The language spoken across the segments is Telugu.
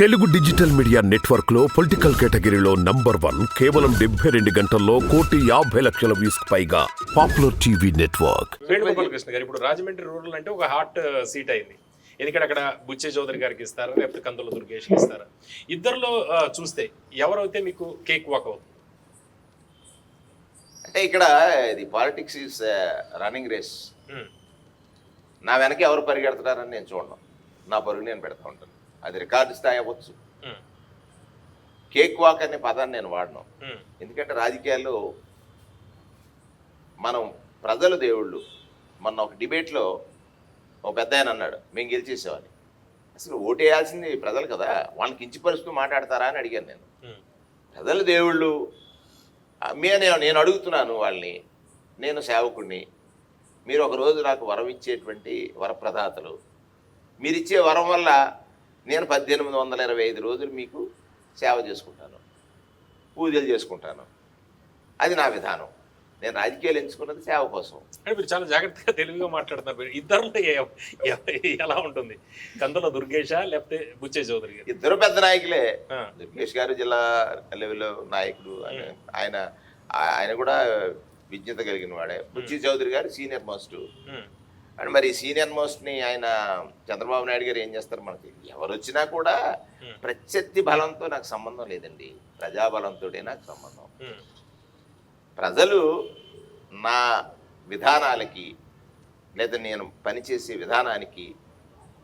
తెలుగు డిజిటల్ మీడియా నెట్వర్క్లో పొలిటికల్ కేటగిరీలో నంబర్ వన్ కేవలం డెబ్బై రెండు గంటల్లో కోటి యాభై లక్షల వ్యూస్ పైగా పాపులర్ టీవీ నెట్వర్క్. వేణుగోపాల కృష్ణ గారు ఇప్పుడు రాజమండ్రి రూరల్ అంటే ఒక హాట్ సీట్ అయింది. ఎందుకంటే అక్కడ బుచ్చే చౌదరి గారికి ఇస్తారా లేకపోతే కందుల దుర్గేష్ ఇస్తారా? ఇద్దరిలో చూస్తే ఎవరైతే మీకు కేక్ వాక్ అవుతుంది? అంటే ఇక్కడ ఇది పాలిటిక్స్ ఈస్ రన్నింగ్ రేస్. నా వెనక ఎవరు పరిగెడుతున్నారని నేను చూడను. నా పరుగు నేను పెడతా ఉంటాను. అది రికార్డు స్థాయి అవ్వచ్చు కేక్ వాక్ అనే పదాన్ని నేను వాడను. ఎందుకంటే రాజకీయాల్లో మనం ప్రజలు దేవుళ్ళు. మొన్న ఒక డిబేట్లో ఒక పెద్ద ఆయన అన్నాడు మేము గెలిచేసేవాని అసలు ఓటేయాల్సింది ప్రజలు కదా. వాళ్ళని కించిపరుస్తూ మాట్లాడతారా అని అడిగాను నేను. ప్రజలు దేవుళ్ళు. మే నేను నేను అడుగుతున్నాను వాళ్ళని. నేను సేవకుడిని మీరు ఒక రోజు నాకు వరం ఇచ్చేటువంటి వరప్రదాతలు. మీరు ఇచ్చే వరం వల్ల నేను పద్దెనిమిది వందల ఇరవై ఐదు రోజులు మీకు సేవ చేసుకుంటాను. పూజలు చేసుకుంటాను. అది నా విధానం. నేను రాజకీయాలు ఎంచుకున్నది సేవ కోసం. అంటే మీరు చాలా జాగ్రత్తగా తెలివిగా మాట్లాడుతున్నారు. మీరు ఇద్దరిలో ఎలా ఉంటుంది? కందుల దుర్గేషా లేకపోతే బుచ్చే చౌదరి గారు? ఇద్దరు పెద్ద నాయకులే. దుర్గేష్ గారు జిల్లా లెవెల్లో నాయకుడు ఆయన ఆయన కూడా విజ్ఞత కలిగిన వాడే. Buchi Chowdary garu senior most and మరి సీనియర్ మోస్ట్ని ఆయన చంద్రబాబు నాయుడు గారు ఏం చేస్తారు మనకి? ఎవరు వచ్చినా కూడా ప్రత్యర్థి బలంతో నాకు సంబంధం లేదండి. ప్రజాబలంతోనే నాకు సంబంధం. ప్రజలు నా విధానాలకి లేదా నేను పనిచేసే విధానానికి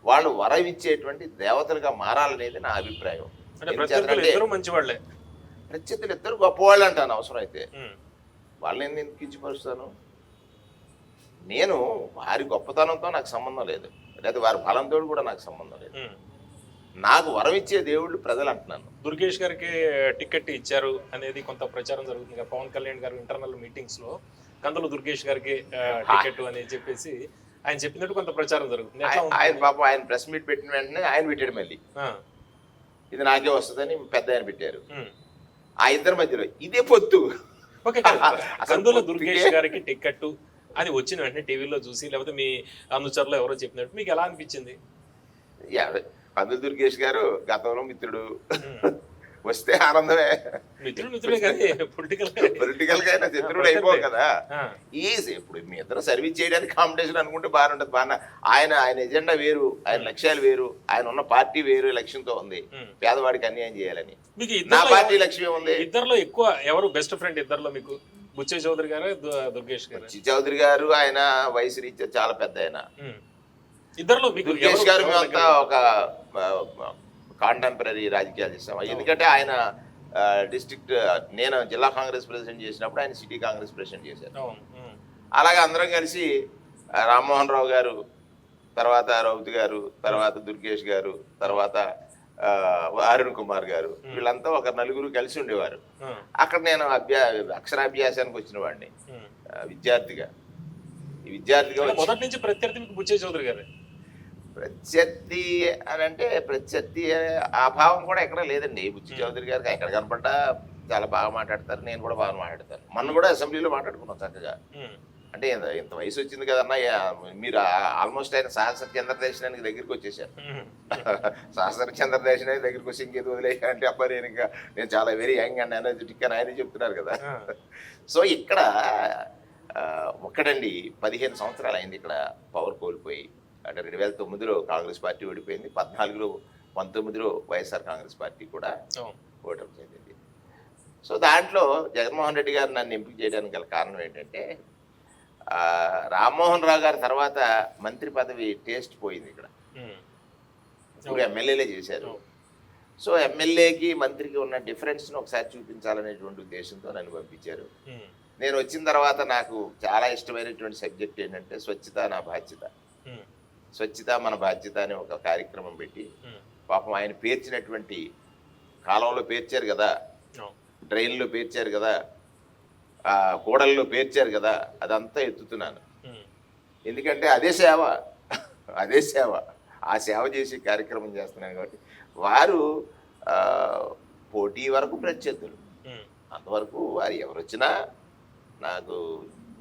వాళ్ళు వరం ఇచ్చేటువంటి దేవతలుగా మారాలనేది నా అభిప్రాయం. ప్రత్యర్థులు ఇద్దరు గొప్పవాళ్ళు అంటాను అవసరం అయితే. వాళ్ళని నేను కించపరుస్తాను? నేను వారి గొప్పతనంతో నాకు సంబంధం లేదు. లేదా వారి బలంతో కూడా నాకు సంబంధం లేదు. నాకు వరం ఇచ్చే దేవుళ్ళు ప్రజలు అంటున్నాను. దుర్గేష్ గారికి టికెట్ ఇచ్చారు అనేది కొంత ప్రచారం జరుగుతుంది. పవన్ కళ్యాణ్ గారు ఇంటర్నల్ మీటింగ్స్లో కందుల దుర్గేష్ గారికి టికెట్ అని చెప్పేసి ఆయన చెప్పినట్టు కొంత ప్రచారం జరుగుతుంది. ఆయన-? పాపం ఆయన ప్రెస్ మీట్ పెట్టిన వెంటనే ఆయన పెట్టాడు మళ్ళీ. ఇది నాకే వస్తుందని పెద్ద ఆయన పెట్టారు. ఆ ఇద్దరి మధ్యలో ఇదే పొత్తు. కందుల దుర్గేష్ గారికి టికెట్ అది వచ్చిన వెంటనే టీవీలో చూసి లేకపోతే మీ అనుచరులు ఎవరో చెప్పినట్టు మీకు ఎలా అనిపించింది? పందులు దుర్గేష్ గారు గతంలో మిత్రుడు. వస్తే ఆనందమే. పొలిటికల్ పొలిటికల్గా అయినా. శత్రువుడు అయిపో కదా. ఈజీ ఇప్పుడు మీ ఇద్దరు సర్వీస్ చేయడానికి కాంపిటీషన్ అనుకుంటే బాగానే ఉంటుంది. బాగా ఆయన ఆయన ఎజెండా వేరు ఆయన లక్ష్యాలు వేరు ఆయన ఉన్న పార్టీ వేరు లక్ష్యంతో ఉంది. పేదవాడికి అన్యాయం చేయాలని. మీకు నా పార్టీ లక్ష్యం ఉంది. ఇద్దరిలో ఎక్కువ ఎవరు బెస్ట్ ఫ్రెండ్ ఇద్దరిలో మీకు? బుచ్చే చౌదరి గారు దుర్గేష్ గారు. చి చౌదరి గారు ఆయన వయసు రీత్యా చాలా పెద్ద ఆయన. ఇద్దరిలో మీకు దుర్గేష్ గారు మేమంతా? ఒక కాంటెంపరీ రాజకీయాలు చేస్తాం. ఎందుకంటే ఆయన డిస్ట్రిక్ట్ నేను జిల్లా కాంగ్రెస్ ప్రెసిడెంట్ చేసినప్పుడు ఆయన సిటీ కాంగ్రెస్ ప్రెసిడెంట్ చేశారు. అలాగే అందరం కలిసి రామ్మోహన్ రావు గారు తర్వాత రౌత్ గారు తర్వాత దుర్గేష్ గారు తర్వాత అరుణ్ కుమార్ గారు. వీళ్ళంతా ఒక నలుగురు కలిసి ఉండేవారు. అక్కడ నేను అభ్యా అక్షరాభ్యాసానికి వచ్చిన వాడిని. విద్యార్థిగా. విద్యార్థిగా మొదటి నుంచి ప్రత్యర్థి మీకు బుచ్చే చౌదరి గారు? ప్రత్యర్థి అని అంటే ప్రత్యర్థి ఆ భావం కూడా ఎక్కడ లేదండి. బుచ్చి చౌదరి గారికి ఎక్కడ కనపడ్డా చాలా బాగా మాట్లాడతారు. నేను కూడా బాగా మాట్లాడతాను. మొన్న కూడా అసెంబ్లీలో మాట్లాడుకున్నాం చక్కగా. అంటే ఇంత వయసు వచ్చింది కదన్నా మీరు ఆల్మోస్ట్ ఆయన సహస్ర చంద్ర దర్శనానికి దగ్గరికి వచ్చేసారు సహస్ర చంద్ర దర్శనానికి దగ్గరికి వచ్చి ఇంకేది వదిలేయ అంటే అబ్బా నేను ఇంకా నేను చాలా వెరీ యంగ్ అండ్ ఎనర్జెటిక్ అని ఆయనే చెప్తున్నారు కదా. సో ఇక్కడ ఒక్కడండి పదిహేను సంవత్సరాలు అయింది ఇక్కడ పవర్ కోల్పోయి. అంటే రెండు వేల తొమ్మిదిలో కాంగ్రెస్ పార్టీ ఓడిపోయింది పద్నాలుగులో పంతొమ్మిదిలో వైఎస్ఆర్ కాంగ్రెస్ పార్టీ కూడా ఓటమి చెందింది. సో దాంట్లో జగన్మోహన్ రెడ్డి గారు నన్ను ఎంపిక చేయడానికి గల కారణం ఏంటంటే రామ్మోహన్ రావు గారి తర్వాత మంత్రి పదవి టేస్ట్ పోయింది ఇక్కడ. ఇప్పుడు ఎమ్మెల్యేలే చేశారు. సో ఎమ్మెల్యేకి మంత్రికి ఉన్న డిఫరెన్స్ని ఒకసారి చూపించాలనేటువంటి ఉద్దేశంతో నన్ను పంపించారు. నేను వచ్చిన తర్వాత నాకు చాలా ఇష్టమైనటువంటి సబ్జెక్ట్ ఏంటంటే స్వచ్ఛత నా బాధ్యత. స్వచ్ఛత మన బాధ్యత అనే ఒక కార్యక్రమం పెట్టి పాపం ఆయన పేర్చినటువంటి కాలంలో పేర్చారు కదా. డ్రైన్లో పేర్చారు కదా. ఆ కూడల్లో పేర్చారు కదా అదంతా ఎత్తుతున్నాను. ఎందుకంటే అదే సేవ అదే సేవ. ఆ సేవ చేసి కార్యక్రమం చేస్తున్నాను కాబట్టి వారు పోటీ వరకు ప్రత్యర్థులు. అంతవరకు వారు ఎవరు వచ్చినా నాకు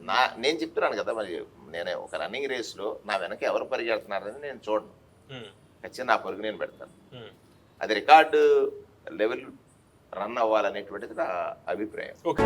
నా నేను చెప్తున్నాను కదా మరి నేను ఒక రన్నింగ్ రేస్లో నా వెనక ఎవరు పరిగెడుతున్నారని నేను చూడను. ఖచ్చితంగా నా పరుగు నేను పెడతాను. అది రికార్డు లెవెల్ రన్ అవ్వాలనేటువంటిది నా అభిప్రాయం. ఓకే.